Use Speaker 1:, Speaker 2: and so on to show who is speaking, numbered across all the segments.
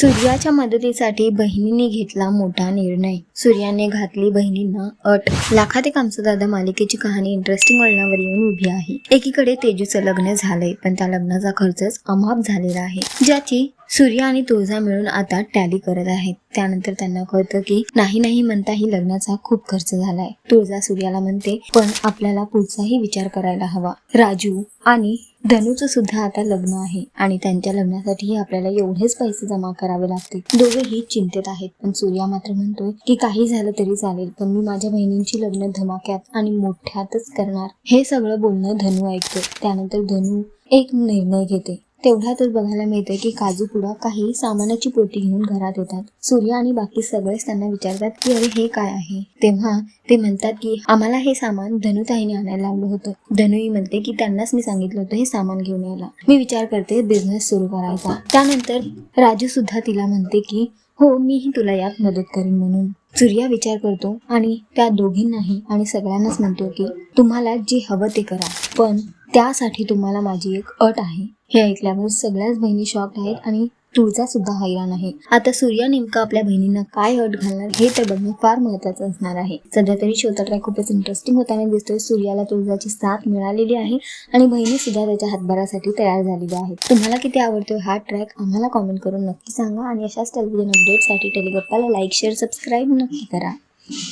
Speaker 1: सूर्याच्या मदतीसाठी बहिणीने घेतला मोठा निर्णय. सूर्याने घातली बहिणींना अट. लाखात एक आमचं दादा मालिकेची कहाणी इंटरेस्टिंग वळणावर येऊन उभी आहे. एकीकडे तेजूचं लग्न झालंय पण त्या लग्नाचा खर्चच अमाप झालेला आहे. ज्याची सूर्य आणि तुळजा मिळून आता टॅली करत आहेत. त्यानंतर त्यांना कळतं की नाही नाही म्हणताही लग्नाचा खूप खर्च झालाय. तुळजा सूर्याला म्हणते पण आपल्याला पुढचाही विचार करायला हवा. राजू आणि धनूचं सुद्धा आता लग्न आहे आणि त्यांच्या लग्नासाठीही आपल्याला एवढेच पैसे जमा करावे लागतील. दोघेही चिंतेत आहेत. पण सूर्या मात्र म्हणतोय की काही झालं तरी चालेल पण मी माझ्या बहिणींची लग्न धमाक्यात आणि मोठ्यातच करणार. हे सगळं बोलणं धनू ऐकतो त्यानंतर धनू एक निर्णय घेते. तेवढ्यातच बघायला मिळते की काजूपुडा काही सामानाची पोटी घेऊन घरात येतात. सूर्य आणि बाकी सगळेच त्यांना विचारतात की अरे हे काय आहे? तेव्हा ते म्हणतात की आम्हाला हे सामान धनुताईने आणायला लावलं होतं. धनुई म्हणते की त्यांनाच मी सांगितलं होतं हे सामान घेऊन यायला. मी विचार करते बिझनेस सुरू करायचा. त्यानंतर राजू सुद्धा तिला म्हणते की हो मीही तुला यात मदत करीन म्हणून. सूर्या विचार करतो आणि त्या दोघींनाही आणि सगळ्यांनाच म्हणतो की तुम्हाला जे हवं ते करा पण त्यासाठी तुम्हाला माझी एक अट आहे. हे ऐकल्यावर सगळ्याच बहिणी शॉक आहेत आणि तुळजा सुद्धा हैराण आहे. आता सूर्या नेमका आपल्या बहिणींना काय अट घालणार हे तर बघणं फार महत्वाचं असणार आहे. सध्या तरी शोचा ट्रॅक खूपच इंटरेस्टिंग होताना दिसतोय. सूर्याला तुळजाची साथ मिळालेली आहे आणि बहिणी सुद्धा त्याच्या हातभारासाठी तयार झालेल्या आहेत. तुम्हाला किती आवडतोय हा ट्रॅक आम्हाला कॉमेंट करून नक्की सांगा आणि अशाच टेलिव्हिजन अपडेटसाठी टेलिगप्पाला लाईक शेअर सबस्क्राईब नक्की करा.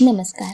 Speaker 1: नमस्कार.